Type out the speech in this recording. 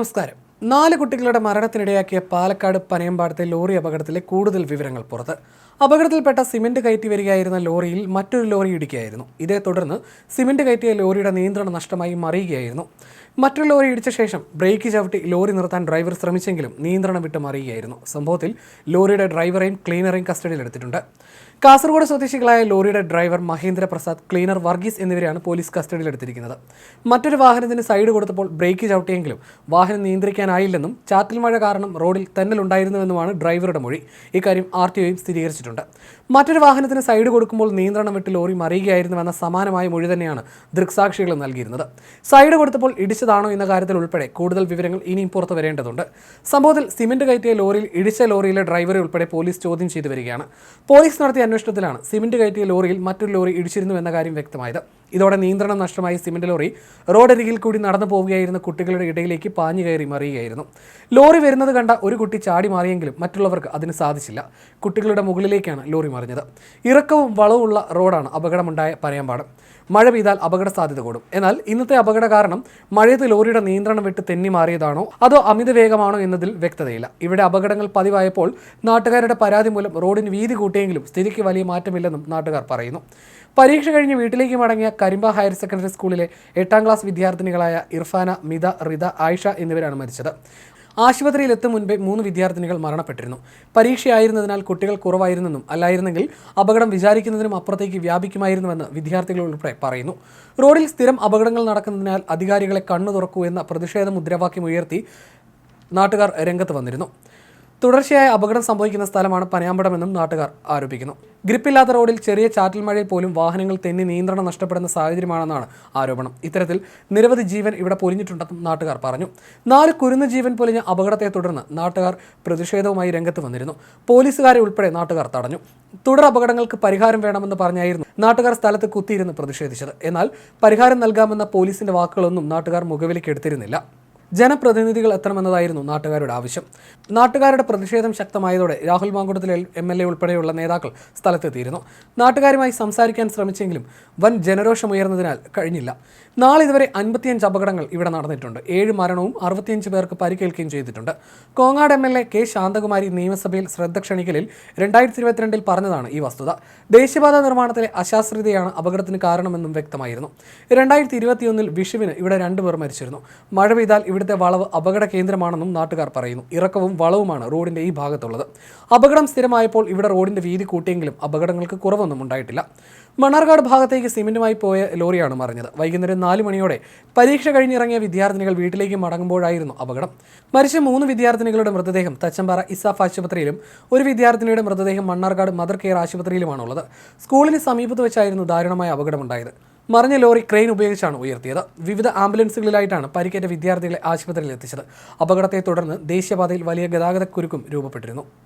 നമസ്കാരം. നാല് കുട്ടികളുടെ മരണത്തിനിടയാക്കിയ പാലക്കാട് പനയമ്പാടത്തെ ലോറി അപകടത്തിലെ കൂടുതൽ വിവരങ്ങൾ പുറത്ത്. അപകടത്തിൽപ്പെട്ട സിമന്റ് കയറ്റി വരികയായിരുന്ന ലോറിയിൽ മറ്റൊരു ലോറി ഇടിക്കുകയായിരുന്നു. ഇതേ തുടർന്ന് സിമന്റ് കയറ്റിയ ലോറിയുടെ നിയന്ത്രണം നഷ്ടമായി മറിയുകയായിരുന്നു മറ്റൊരു ലോറി ഇടിച്ച ശേഷം ബ്രേക്ക് ചവിട്ടി ലോറി നിർത്താൻ ഡ്രൈവർ ശ്രമിച്ചെങ്കിലും നിയന്ത്രണം വിട്ട് മറിയുകയായിരുന്നു സംഭവത്തിൽ ലോറിയുടെ ഡ്രൈവറെയും ക്ലീനറെയും കസ്റ്റഡിയിലെടുത്തിട്ടുണ്ട്. കാസർഗോഡ് സ്വദേശികളായ ലോറിയുടെ ഡ്രൈവർ മഹേന്ദ്ര പ്രസാദ് ക്ലീനർ വർഗീസ് എന്നിവരെയാണ് പോലീസ് കസ്റ്റഡിയിലെടുത്തിരിക്കുന്നത്. മറ്റൊരു വാഹനത്തിന് സൈഡ് കൊടുത്തപ്പോൾ ബ്രേക്ക് ചവിട്ടിയെങ്കിലും വാഹനം നിയന്ത്രിക്കാനായില്ലെന്നും ചാറ്റൽ മഴ കാരണം റോഡിൽ തെന്നലുണ്ടായിരുന്നുവെന്നുമാണ് ഡ്രൈവറുടെ മൊഴി. ഇക്കാര്യം ആർ ടി ഒയും സ്ഥിരീകരിച്ചിട്ടുണ്ട്. മറ്റൊരു വാഹനത്തിന് സൈഡ് കൊടുക്കുമ്പോൾ നിയന്ത്രണം വിട്ട് ലോറി മറിയുകയായിരുന്നുവെന്ന സമാനമായ മൊഴി തന്നെയാണ് ദൃക്സാക്ഷികൾ നൽകിയിരുന്നത്. സൈഡ് കൊടുത്തപ്പോൾ ഇടിച്ചതാണോ എന്ന കാര്യത്തിൽ ഉൾപ്പെടെ കൂടുതൽ വിവരങ്ങൾ ഇനിയും പുറത്തു വരേണ്ടതുണ്ട്. സംഭവത്തിൽ സിമന്റ് കയറ്റിയ ലോറിയിൽ ഇടിച്ച ലോറിയിലെ ഡ്രൈവറെ ഉൾപ്പെടെ പോലീസ് ചോദ്യം ചെയ്തു വരികയാണ്. പോലീസ് നടത്തിയ അന്വേഷണത്തിലാണ് സിമന്റ് കയറ്റിയ ലോറിയിൽ മറ്റൊരു ലോറി ഇടിച്ചിരുന്നു എന്ന കാര്യം വ്യക്തമായത്. ഇതോടെ നിയന്ത്രണം നഷ്ടമായ സിമന്റ് ലോറി റോഡരികിൽ കൂടി നടന്നു പോവുകയായിരുന്ന കുട്ടികളുടെ ഇടയിലേക്ക് പാഞ്ഞു കയറി മറിയുകയായിരുന്നു. ലോറി വരുന്നത് കണ്ട ഒരു കുട്ടി ചാടി മാറിയെങ്കിലും മറ്റുള്ളവർക്ക് അതിന് സാധിച്ചില്ല. കുട്ടികളുടെ മുകളിലേക്കാണ് ലോറി മറിഞ്ഞത്. ഇറക്കവും വളവുമുള്ള റോഡാണ് അപകടമുണ്ടായ പരയമ്പാട്. മഴ പെയ്താൽ അപകട സാധ്യത കൂടും. എന്നാൽ ഇന്നത്തെ അപകട കാരണം മഴയത്ത് ലോറിയുടെ നിയന്ത്രണം വിട്ട് തെന്നി മാറിയതാണോ? അതോ അമിത വേഗമാണോ എന്നതിൽ വ്യക്തതയില്ല. ഇവിടെ അപകടങ്ങൾ പതിവായപ്പോൾ നാട്ടുകാരുടെ പരാതി മൂലം റോഡിന് വീതി കൂട്ടിയെങ്കിലും സ്ഥിതിക്ക് വലിയ മാറ്റമില്ലെന്നും നാട്ടുകാർ പറയുന്നു. പരീക്ഷ കഴിഞ്ഞ് വീട്ടിലേക്ക് മടങ്ങിയ കരിമ്പ ഹയർ സെക്കൻഡറി സ്കൂളിലെ എട്ടാം ക്ലാസ് വിദ്യാർത്ഥിനികളായ ഇർഫാന മിത റിത ആയിഷ എന്നിവരാണ് മരിച്ചത്. ആശുപത്രിയിൽ എത്തും മുൻപേ മൂന്ന് വിദ്യാർത്ഥിനികൾ മരണപ്പെട്ടിരുന്നു. പരീക്ഷയായിരുന്നതിനാൽ കുട്ടികൾ കുറവായിരുന്നെന്നും അല്ലായിരുന്നെങ്കിൽ അപകടം വിചാരിക്കുന്നതിനും അപ്പുറത്തേക്ക് വ്യാപിക്കുമായിരുന്നുവെന്ന് വിദ്യാർത്ഥികൾ ഉൾപ്പെടെ പറയുന്നു. റോഡിൽ സ്ഥിരം അപകടങ്ങൾ നടക്കുന്നതിനാൽ അധികാരികളെ കണ്ണു തുറക്കൂ എന്ന പ്രതിഷേധ മുദ്രാവാക്യം ഉയർത്തി നാട്ടുകാർ രംഗത്ത് വന്നിരുന്നു. തുടർച്ചയായ അപകടം സംഭവിക്കുന്ന സ്ഥലമാണ് പനയാമ്പടമെന്നും നാട്ടുകാർ ആരോപിക്കുന്നു. ഗ്രിപ്പില്ലാത്ത റോഡിൽ ചെറിയ ചാറ്റൽ മഴയിൽ പോലും വാഹനങ്ങൾ തെന്നി നിയന്ത്രണം നഷ്ടപ്പെടുന്ന സാഹചര്യമാണെന്നാണ് ആരോപണം. ഇത്തരത്തിൽ നിരവധി ജീവൻ ഇവിടെ പൊലിഞ്ഞിട്ടുണ്ടെന്നും നാട്ടുകാർ പറഞ്ഞു. നാല് കുരുന്ന് ജീവൻ പൊലിഞ്ഞ അപകടത്തെ തുടർന്ന് നാട്ടുകാർ പ്രതിഷേധവുമായി രംഗത്ത് വന്നിരുന്നു. പോലീസുകാരെ ഉൾപ്പെടെ നാട്ടുകാർ തടഞ്ഞു. തുടർ അപകടങ്ങൾക്ക് പരിഹാരം വേണമെന്ന് പറഞ്ഞായിരുന്നു നാട്ടുകാർ സ്ഥലത്ത് കുത്തിയിരുന്ന് പ്രതിഷേധിച്ചത്. എന്നാൽ പരിഹാരം നൽകാമെന്ന പോലീസിന്റെ വാക്കുകളൊന്നും നാട്ടുകാർ മുഖവിലേക്ക് എടുത്തിരുന്നില്ല. ജനപ്രതിനിധികൾ എത്തണമെന്നതായിരുന്നു നാട്ടുകാരുടെ ആവശ്യം. നാട്ടുകാരുടെ പ്രതിഷേധം ശക്തമായതോടെ രാഹുൽ മാങ്കുടത്തിലെ എം എൽ എ ഉൾപ്പെടെയുള്ള നേതാക്കൾ സ്ഥലത്തെത്തിയിരുന്നു. നാട്ടുകാരുമായി സംസാരിക്കാൻ ശ്രമിച്ചെങ്കിലും വൻ ജനരോഷമുയർന്നതിനാൽ കഴിഞ്ഞില്ല. നാളെ ഇതുവരെ അൻപത്തിയഞ്ച് അപകടങ്ങൾ ഇവിടെ നടന്നിട്ടുണ്ട്. ഏഴ് മരണവും അറുപത്തിയഞ്ച് പേർക്ക് പരിക്കേൽക്കുകയും ചെയ്തിട്ടുണ്ട്. Kongad M L A K Shanthakumari നിയമസഭയിൽ ശ്രദ്ധ ക്ഷണിക്കലിൽ രണ്ടായിരത്തി ഇരുപത്തിരണ്ടിൽ പറഞ്ഞതാണ് ഈ വസ്തുത. ദേശീയപാത നിർമ്മാണത്തിലെ അശാസ്ത്രീയതയാണ് അപകടത്തിന് കാരണമെന്നും വ്യക്തമായിരുന്നു. രണ്ടായിരത്തി ഇരുപത്തിയൊന്നിൽ വിഷുവിന് ഇവിടെ രണ്ടുപേർ മരിച്ചിരുന്നു. മഴ പെയ്താൽ ഇവിടുത്തെ വളവ് അപകട കേന്ദ്രമാണെന്നും നാട്ടുകാർ പറയുന്നു. ഇറക്കവും വളവുമാണ് റോഡിന്റെ ഈ ഭാഗത്തുള്ളത്. അപകടം സ്ഥിരമായപ്പോൾ ഇവിടെ റോഡിന്റെ വീതി കൂട്ടിയെങ്കിലും അപകടങ്ങൾക്ക് കുറവൊന്നും ഉണ്ടായിട്ടില്ല. മണ്ണാർക്കാട് ഭാഗത്തേക്ക് സിമെന്റുമായി പോയ ലോറിയാണ് മറിഞ്ഞത്. വൈകുന്നേരം നാല് മണിയോടെ പരീക്ഷ കഴിഞ്ഞിറങ്ങിയ വിദ്യാർത്ഥിനികൾ വീട്ടിലേക്ക് മടങ്ങുമ്പോഴായിരുന്നു അപകടം. മരിച്ച മൂന്ന് വിദ്യാർത്ഥിനികളുടെ മൃതദേഹം തച്ചമ്പാറ ഇസാഫ് ആശുപത്രിയിലും ഒരു വിദ്യാർത്ഥിനിയുടെ മൃതദേഹം മണ്ണാർക്കാട് മദർ കെയർ ആശുപത്രിയിലുമാണുള്ളത്. സ്കൂളിന് സമീപത്ത് വെച്ചായിരുന്നു ദാരുണമായ അപകടമുണ്ടായത്. മറിഞ്ഞ ലോറി ക്രെയിൻ ഉപയോഗിച്ചാണ് ഉയർത്തിയത്. വിവിധ ആംബുലൻസുകളിലായിട്ടാണ് പരിക്കേറ്റ വിദ്യാർത്ഥികളെ ആശുപത്രിയിൽ എത്തിച്ചത് അപകടത്തെ തുടർന്ന് ദേശീയപാതയിൽ വലിയ ഗതാഗതക്കുരുക്കും രൂപപ്പെട്ടിരുന്നു.